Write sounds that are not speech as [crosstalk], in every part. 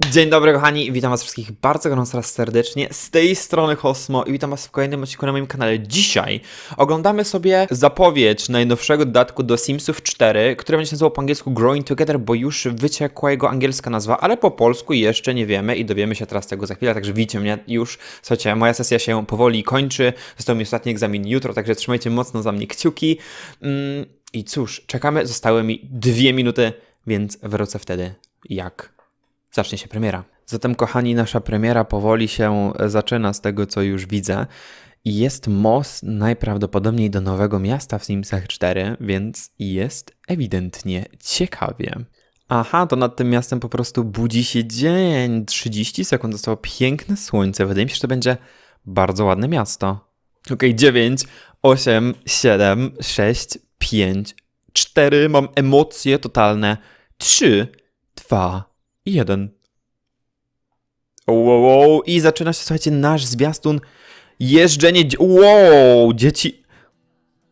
Dzień dobry kochani, witam was wszystkich bardzo gorąco serdecznie, z tej strony Hosmo i witam was w kolejnym odcinku na moim kanale. Dzisiaj oglądamy sobie zapowiedź najnowszego dodatku do Simsów 4, który będzie się nazywał po angielsku Growing Together, bo już wyciekła jego angielska nazwa, ale po polsku jeszcze nie wiemy i dowiemy się teraz tego za chwilę, także widzicie mnie już. Słuchajcie, moja sesja się powoli kończy, został mi ostatni egzamin jutro, także trzymajcie mocno za mnie kciuki. Mm, I cóż, czekamy, zostały mi dwie minuty, więc wrócę wtedy jak zacznie się premiera. Zatem, kochani, nasza premiera powoli się e, zaczyna z tego, co już widzę. I jest most najprawdopodobniej do nowego miasta w Simsach 4, więc jest ewidentnie ciekawie. Aha, to nad tym miastem po prostu budzi się dzień. 30 sekund zostało piękne słońce. Wydaje mi się, że to będzie bardzo ładne miasto. Okej, 9, 8, 7, 6, 5, 4. Mam emocje totalne. 3, 2, i jeden. Wow, wow, I zaczyna się, słuchajcie, nasz zwiastun. Jeżdżenie. Wow, dzieci.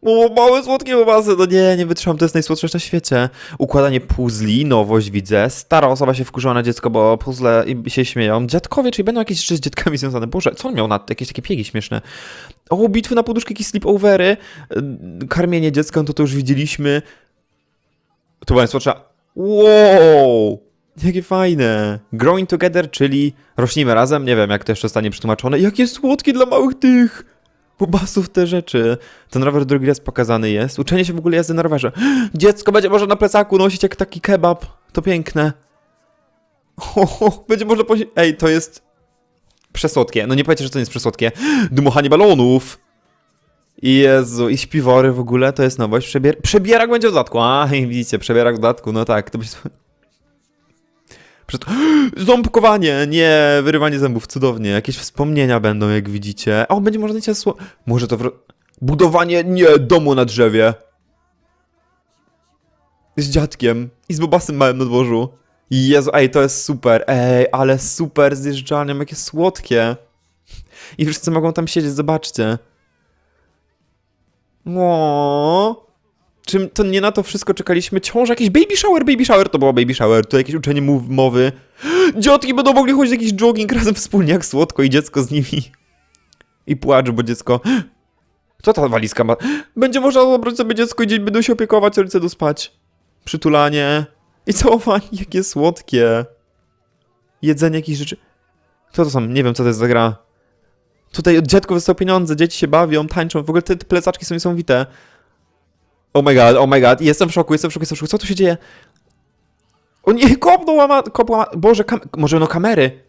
O, małe słodkie bobasy, no nie, nie wytrzymam, to jest najsłodsze na świecie. Układanie puzli, nowość widzę. Stara osoba się wkurzyła na dziecko, bo puzzle się śmieją. Dziadkowie, czyli będą jakieś rzeczy z dzietkami związane. Boże, co on miał na jakieś takie piegi śmieszne? O, bitwy na poduszki, jakieś sleepovery. y, Karmienie dziecka, no to to już widzieliśmy. To była najsłodsza. Wow! Jakie fajne. Growing together, czyli rośnimy razem. Nie wiem, jak to jeszcze zostanie przetłumaczone. Jakie słodkie dla małych tych bobasów te rzeczy. Ten rower drugi raz pokazany jest. Uczenie się w ogóle jazdy na rowerze. [gasps] Dziecko będzie może na plecaku nosić jak taki kebab. To piękne. O, [laughs] będzie można posi... Ej, to jest przesłodkie. No nie powiecie, że to nie jest przesłodkie. [gasps] Dmuchanie balonów. Jezu, i śpiwory w ogóle, to jest nowość. Przebier... Przebierak będzie w dodatku. A, [laughs] widzicie, przebierak w dodatku, no tak. To będzie... Przed... [gasps] Ząbkowanie! Nie, wyrywanie zębów, cudownie. Jakieś wspomnienia będą, jak widzicie. O, będzie można mieć sło... Może to... Wr... Budowanie, nie, domu na drzewie. Z dziadkiem. I z bobasem małym na dworzu. Jezu, ej, to jest super. Ej, ale super zjeżdżalnią, jakie słodkie. I wszyscy mogą tam siedzieć, zobaczcie. O. Czym to nie na to wszystko czekaliśmy? Ciąża, jakiś baby shower, baby shower, to było baby shower, to jakieś uczenie mów, mowy. [gasps] Dziotki będą mogli chodzić jakiś jogging [laughs] razem wspólnie, jak słodko i dziecko z nimi. I płacz, bo dziecko... [gasps] Co ta walizka ma? [gasps] Będzie można zabrać sobie dziecko i dzieci będą się opiekować, rodzice do spać. Przytulanie. I [laughs] całowanie, jakie słodkie. Jedzenie jakichś rzeczy. Co to są? Nie wiem, co to jest za gra. Tutaj od dziadków pieniądze, dzieci się bawią, tańczą, w ogóle te, te plecaczki są niesamowite. Oh my god, oh my god, jestem w szoku, jestem w szoku, jestem w szoku, co tu się dzieje? O nie, kopnął łama, kopnął łama, boże, kam może no kamery.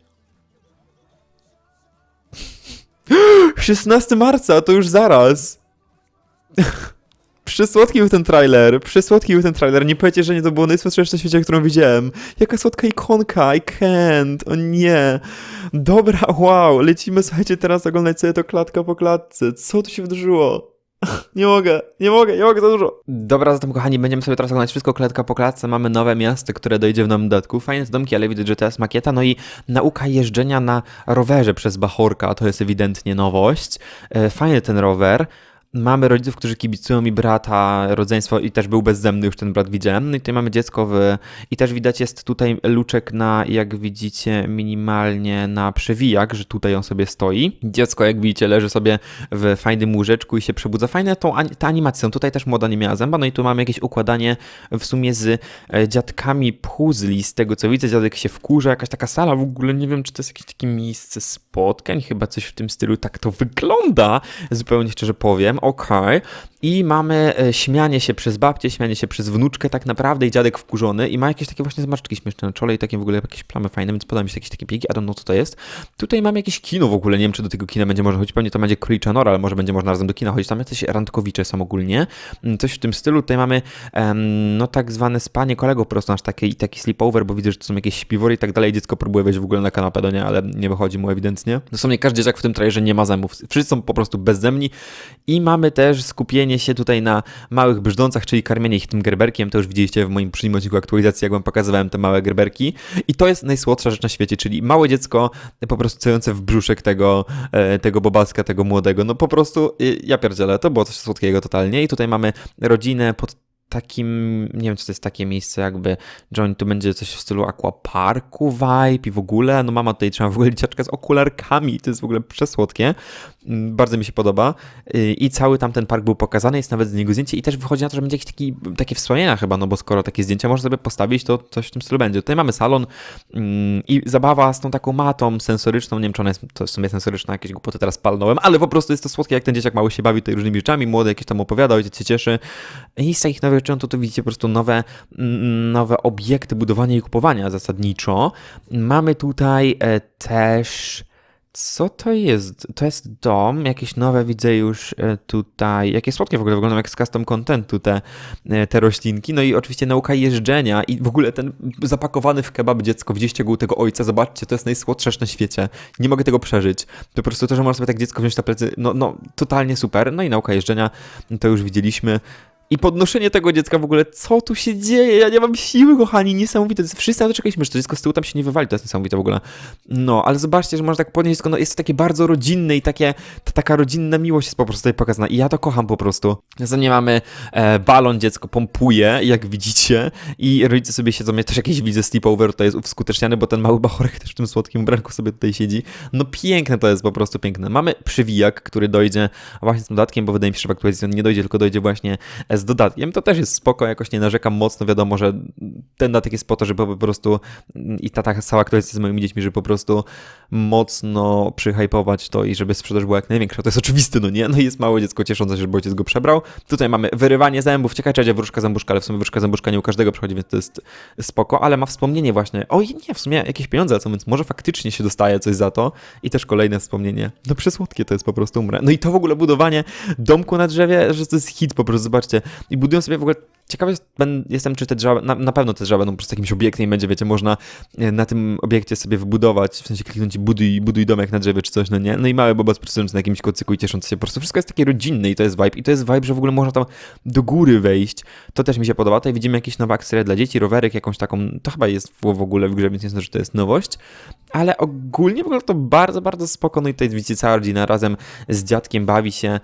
[gasps] 16 marca, to już zaraz. [laughs] Przysłodki był ten trailer, przysłodki był ten trailer, nie powiecie, że nie to było najsłodsze rzecz na świecie, którą widziałem. Jaka słodka ikonka, I can't, o nie. Dobra, wow, lecimy, słuchajcie, teraz oglądać sobie to klatka po klatce. Co tu się wydarzyło? [laughs] Nie mogę, nie mogę, nie mogę za dużo. Dobra, zatem kochani, będziemy sobie teraz oglądać wszystko klatka po klatce. Mamy nowe miasto, które dojdzie w nowym dodatku. Fajne domki, ale widać, że to jest makieta. No i nauka jeżdżenia na rowerze przez Bachorka, to jest ewidentnie nowość. E, Fajny ten rower. Mamy rodziców, którzy kibicują mi brata, rodzeństwo i też był bezzemny, już ten brat widziałem. No i tutaj mamy dziecko w... i też widać jest tutaj luczek na, jak widzicie, minimalnie na przewijak, że tutaj on sobie stoi. Dziecko, jak widzicie, leży sobie w fajnym łóżeczku i się przebudza. Fajne tą ta animacją. Tutaj też młoda nie miała zęba, no i tu mamy jakieś układanie w sumie z e, dziadkami puzli. Z tego co widzę, dziadek się wkurza, jakaś taka sala w ogóle, nie wiem czy to jest jakieś takie miejsce spotkań, chyba coś w tym stylu, tak to wygląda, zupełnie szczerze powiem. Okej. I mamy e, śmianie się przez babcię, śmianie się przez wnuczkę tak naprawdę i dziadek wkurzony i ma jakieś takie właśnie zmarszczki śmieszne na czole i takie w ogóle jakieś plamy fajne, więc podoba mi się jakieś takie piegi, I don't know co to jest. Tutaj mamy jakieś kino w ogóle, nie wiem czy do tego kina będzie można chodzić, pewnie to będzie Kuricza ale może będzie można razem do kina chodzić, tam jacyś randkowicze są ogólnie, Mm, coś w tym stylu. Tutaj mamy em, no tak zwane spanie kolego po prostu, nasz taki, taki sleepover, bo widzę, że to są jakieś śpiwory i tak dalej, dziecko próbuje wejść w ogóle na kanapę do nie, ale nie wychodzi mu ewidentnie. Dosłownie każdy dzieciak w tym trailerze nie ma zębów, wszyscy są po prostu bezzemni i mamy też skupienie się tutaj na małych brzdącach, czyli karmienie ich tym gerberkiem. To już widzieliście w moim przyjmowaniu odcinku aktualizacji, jak wam pokazywałem te małe gerberki. I to jest najsłodsza rzecz na świecie, czyli małe dziecko po prostu cejące w brzuszek tego, e, tego bobaska, tego młodego. No po prostu, y, ja pierdzielę, to było coś słodkiego totalnie. I tutaj mamy rodzinę pod takim, nie wiem co to jest takie miejsce jakby, oni tu będzie coś w stylu aquaparku vibe i w ogóle, no mama tutaj trzyma w ogóle dzieciaczka z okularkami, to jest w ogóle przesłodkie, Mm, bardzo mi się podoba. Y, i cały tam ten park był pokazany, jest nawet z niego zdjęcie i też wychodzi na to, że będzie jakiś taki, takie wspomnienia chyba, no bo skoro takie zdjęcia można sobie postawić, to coś w tym stylu będzie. Tutaj mamy salon mm, i zabawa z tą taką matą sensoryczną, nie wiem czy ona jest, to w sumie sensoryczna, jakieś głupoty teraz palnąłem, ale po prostu jest to słodkie, jak ten dzieciak mały się bawi tutaj różnymi rzeczami, młody jakieś tam opowiada, ojciec się cieszy. I z takich nowych to tu widzicie po prostu nowe, mm, nowe obiekty budowania i kupowania zasadniczo. Mamy tutaj e, też... Co to jest? To jest dom, jakieś nowe widzę już e, tutaj. Jakie słodkie w ogóle wyglądają jak z custom contentu te, e, te roślinki. No i oczywiście nauka jeżdżenia i w ogóle ten zapakowany w kebab dziecko. Widzieliście go tego ojca, zobaczcie, to jest najsłodsze na świecie. Nie mogę tego przeżyć. Po prostu to, że można sobie tak dziecko wziąć na plecy, no, no totalnie super. No i nauka jeżdżenia, to już widzieliśmy. I podnoszenie tego dziecka w ogóle, co tu się dzieje? Ja nie mam siły, kochani, niesamowite. To wszyscy na to czekaliśmy, że to dziecko z tyłu tam się nie wywali, to jest niesamowite w ogóle. No, ale zobaczcie, że można tak podnieść dziecko, no jest to takie bardzo rodzinne i takie, ta taka rodzinna miłość jest po prostu tutaj pokazana i ja to kocham po prostu. Następnie mamy e, balon, dziecko pompuje, jak widzicie i rodzice sobie siedzą, ja też jakieś widzę sleepover tutaj jest uskuteczniany, bo ten mały bachorek też w tym słodkim ubranku sobie tutaj siedzi. No piękne to jest, po prostu piękne. Mamy przywijak, który dojdzie właśnie z tym dodatkiem, bo wydaje mi się, że w aktualizacji on nie dojdzie, tylko dojdzie właśnie z dodatkiem. To też jest spoko, jakoś nie narzekam mocno, wiadomo, że ten dodatek jest po to, żeby po prostu i ta taka cała aktualizacja z moimi dziećmi, żeby po prostu mocno przyhypować to i żeby sprzedaż była jak największa. To jest oczywiste, no nie? No i jest małe dziecko cieszące się, że ojciec go przebrał. Tutaj mamy wyrywanie zębów, ciekawe, czy wróżka zębuszka, ale w sumie wróżka zębuszka nie u każdego przychodzi, więc to jest spoko, ale ma wspomnienie właśnie. Oj, nie, w sumie jakieś pieniądze lecą, więc może faktycznie się dostaje coś za to. I też kolejne wspomnienie. No przesłodkie to jest po prostu umrę. No i to w ogóle budowanie domku na drzewie, że to jest hit po prostu, zobaczcie. I budują sobie w ogóle Ciekawy jestem, czy te drzewa, na, na pewno te drzewa będą po prostu jakimś obiektem i będzie, wiecie, można e, na tym obiekcie sobie wybudować, w sensie kliknąć i buduj, buduj domek na drzewie czy coś, no nie? No i mały bobas pracujący na jakimś kocyku i cieszący się, po prostu wszystko jest takie rodzinne i to jest vibe. I to jest vibe, że w ogóle można tam do góry wejść. To też mi się podoba. Tutaj widzimy jakieś nowe akcesoria dla dzieci, rowerek, jakąś taką, to chyba jest w, w ogóle w grze, więc nie sądzę, że to jest nowość. Ale ogólnie wygląda to bardzo, bardzo spoko. No i tutaj widzicie, cała rodzina razem z dziadkiem bawi się.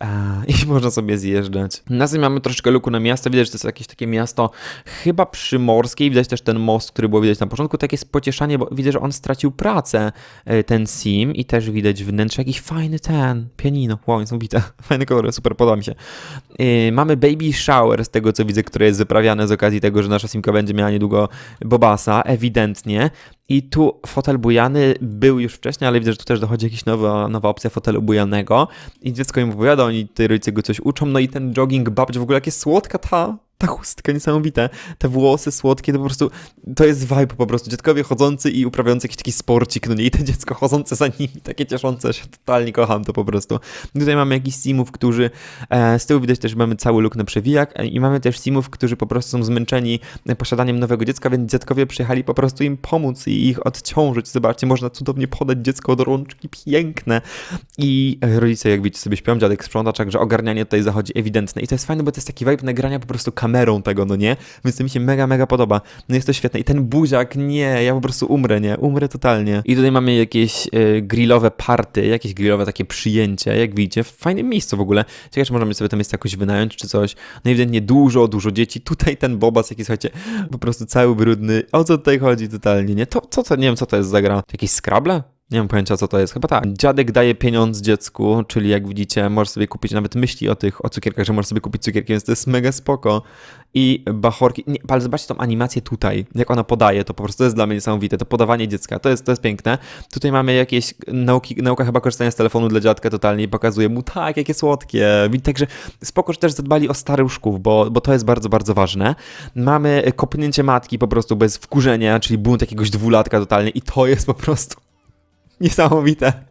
[laughs] I można sobie zjeżdżać. Następnie mamy troszeczkę luku na miasto. Widać, że to jest jakieś takie miasto chyba przymorskie. Widać też ten most, który było widać na początku. Takie pocieszanie, bo widzę, że on stracił pracę, e, ten sim. I też widać wnętrze. Jakiś fajny ten, pianino. Wow, niesamowite. [laughs] Fajne kolory, super, podoba mi się. Yy, mamy baby shower z tego, co widzę, które jest wyprawiane z okazji tego, że nasza simka będzie miała niedługo Bobasa, ewidentnie. I tu fotel bujany był już wcześniej, ale widzę, że tu też dochodzi jakaś nowa, nowa opcja fotelu bujanego. I dziecko im opowiada, oni tutaj rodzice go coś uczą. No i ten jogging babci, w ogóle jakie słodka ta, ta chustka niesamowite, te włosy słodkie, to po prostu, to jest vibe po prostu, dziadkowie chodzący i uprawiający jakiś taki sporcik, no nie, i te dziecko chodzące za nimi, takie cieszące się, totalnie kocham to po prostu. Tutaj mamy jakiś simów, którzy, e, z tyłu widać też, mamy cały look na przewijak e, i mamy też simów, którzy po prostu są zmęczeni posiadaniem nowego dziecka, więc dziadkowie przyjechali po prostu im pomóc i ich odciążyć, zobaczcie, można cudownie podać dziecko do rączki, piękne. I e, rodzice, jak widzicie, sobie śpią, dziadek sprząta, także ogarnianie tutaj zachodzi ewidentne. I to jest fajne, bo to jest taki vibe nagrania po prostu kamery kamerą tego, no nie? Więc to mi się mega, mega podoba. No jest to świetne. I ten buziak, nie, ja po prostu umrę, nie? Umrę totalnie. I tutaj mamy jakieś y, grillowe party, jakieś grillowe takie przyjęcie, jak widzicie, w fajnym miejscu w ogóle. Ciekawe, czy możemy sobie to miejsce jakoś wynająć, czy coś. No ewidentnie dużo, dużo dzieci. Tutaj ten bobas, jaki słuchajcie, po prostu cały brudny. O co tutaj chodzi totalnie, nie? To, co to, nie wiem, co to jest za gra. Jakieś Scrabble? Nie mam pojęcia, co to jest. Chyba tak. Dziadek daje pieniądz dziecku, czyli jak widzicie, możesz sobie kupić, nawet myśli o tych, o cukierkach, że możesz sobie kupić cukierki, więc to jest mega spoko. I bachorki, nie, ale zobaczcie tą animację tutaj, jak ona podaje, to po prostu jest dla mnie niesamowite, to podawanie dziecka, to jest, to jest piękne. Tutaj mamy jakieś nauki, nauka chyba korzystania z telefonu dla dziadka totalnie i pokazuje mu, tak, jakie słodkie. Także spoko, że też zadbali o staruszków, bo, bo to jest bardzo, bardzo ważne. Mamy kopnięcie matki po prostu bez wkurzenia, czyli bunt jakiegoś dwulatka totalnie i to jest po prostu Niesamowite.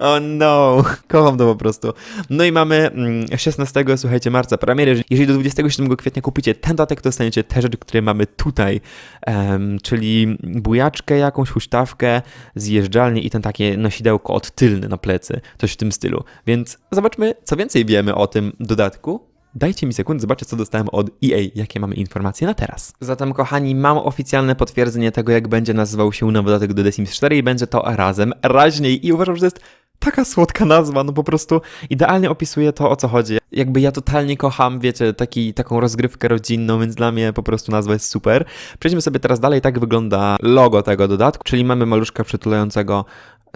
Oh no, kocham to po prostu. No i mamy 16, mm, słuchajcie, marca premiery. Jeżeli do 27 kwietnia kupicie ten dodatek, to dostaniecie te rzeczy, które mamy tutaj, um, czyli bujaczkę, jakąś huśtawkę, zjeżdżalnię i ten takie nosidełko odtylne na plecy, coś w tym stylu. Więc zobaczmy, co więcej wiemy o tym dodatku Dajcie mi sekundę, zobaczę co dostałem od EA, jakie mamy informacje na teraz. Zatem kochani, mam oficjalne potwierdzenie tego, jak będzie nazywał się nowy dodatek do The Sims 4 i będzie to razem raźniej i uważam, że to jest Taka słodka nazwa, no po prostu idealnie opisuje to, o co chodzi. Jakby ja totalnie kocham, wiecie, taki, taką rozgrywkę rodzinną, więc dla mnie po prostu nazwa jest super. Przejdźmy sobie teraz dalej, tak wygląda logo tego dodatku, czyli mamy maluszka przytulającego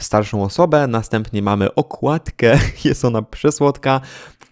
starszą osobę, następnie mamy okładkę, [laughs] jest ona przesłodka.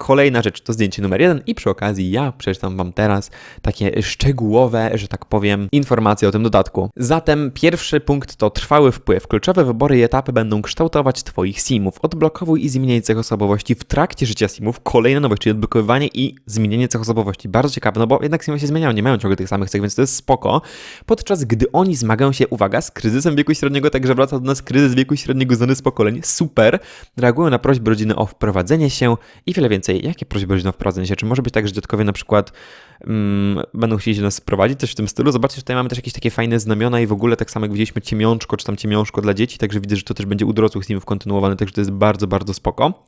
Kolejna rzecz to zdjęcie numer jeden i przy okazji ja przeczytam Wam teraz takie szczegółowe, że tak powiem, informacje o tym dodatku. Zatem pierwszy punkt to trwały wpływ. Kluczowe wybory i etapy będą kształtować Twoich simów. Odblokowuj i zmieniaj cech osobowości w trakcie życia simów. Kolejna nowość, czyli odblokowywanie i zmienienie cech osobowości. Bardzo ciekawe, no bo jednak simy się zmieniają, nie mają ciągle tych samych cech, więc to jest spoko. Podczas gdy oni zmagają się, uwaga, z kryzysem wieku średniego, także wraca do nas kryzys wieku średniego znany z pokoleń. Super. Reagują na prośby rodziny o wprowadzenie się i wiele więcej. Jakie prośby rodziny o wprowadzenie się? Czy może być tak, że dziadkowie na przykład mm, będą chcieli nas wprowadzić, coś w tym stylu? Zobaczcie, tutaj mamy też jakieś takie fajne znamiona i w ogóle tak samo jak widzieliśmy ciemiączko, czy tam ciemiążko dla dzieci, także widzę, że to też będzie u dorosłych simów kontynuowane, także to jest bardzo, bardzo spoko.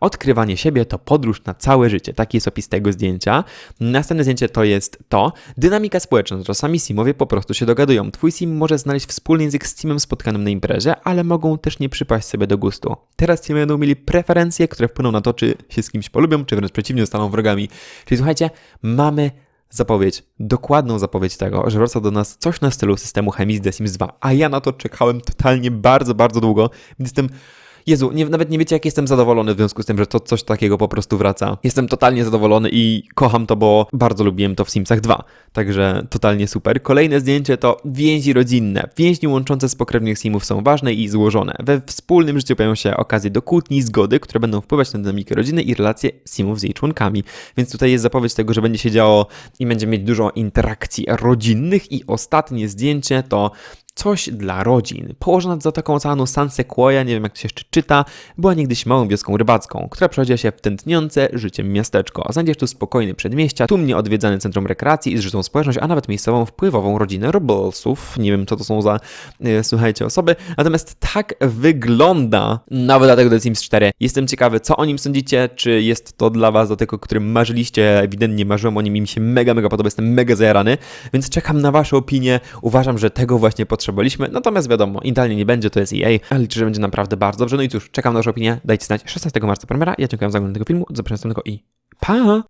Odkrywanie siebie to podróż na całe życie. Taki jest opis tego zdjęcia. Następne zdjęcie to jest to. Dynamika społeczna. Czasami simowie po prostu się dogadują. Twój sim może znaleźć wspólny język z simem spotkanym na imprezie, ale mogą też nie przypaść sobie do gustu. Teraz simowie będą mieli preferencje, które wpłyną na to, czy się z kimś polubią, czy wręcz przeciwnie, zostaną wrogami. Czyli słuchajcie, mamy zapowiedź, dokładną zapowiedź tego, że wraca do nas coś na stylu systemu chemii The Sims 2, a ja na to czekałem totalnie bardzo, bardzo długo, więc jestem Jezu, nie, nawet nie wiecie, jak jestem zadowolony w związku z tym, że to coś takiego po prostu wraca. Jestem totalnie zadowolony i kocham to, bo bardzo lubiłem to w Simsach 2. Także totalnie super. Kolejne zdjęcie to więzi rodzinne. Więźni łączące spokrewnych Simów są ważne i złożone. We wspólnym życiu pojawią się okazje do kłótni, zgody, które będą wpływać na dynamikę rodziny i relacje Simów z jej członkami. Więc tutaj jest zapowiedź tego, że będzie się działo i będzie mieć dużo interakcji rodzinnych. I ostatnie zdjęcie to coś dla rodzin. Położona nad Zatoką Oceanu San Sequoia, nie wiem jak to się jeszcze czyta, była niegdyś małą wioską rybacką, która przechodziła się w tętniące życiem miasteczko. Znajdziesz tu spokojne przedmieścia, tłumnie odwiedzane centrum rekreacji i zżytą społeczność, a nawet miejscową wpływową rodzinę Robolsów. Nie wiem co to są za, e, słuchajcie, osoby. Natomiast tak wygląda nowy dodatek do Sims 4. Jestem ciekawy, co o nim sądzicie, czy jest to dla was dodatek, o którym marzyliście, ewidentnie marzyłem o nim i mi się mega, mega podoba, jestem mega zajarany, więc czekam na wasze opinie. Uważam, że tego właśnie potrzebujemy potrzebowaliśmy. Natomiast wiadomo, idealnie nie będzie, to jest EA, ale liczę, że będzie naprawdę bardzo dobrze. No i cóż, czekam na Waszą opinię. Dajcie znać 16 marca premiera. Ja dziękuję za oglądanie tego filmu. Do następnego i pa!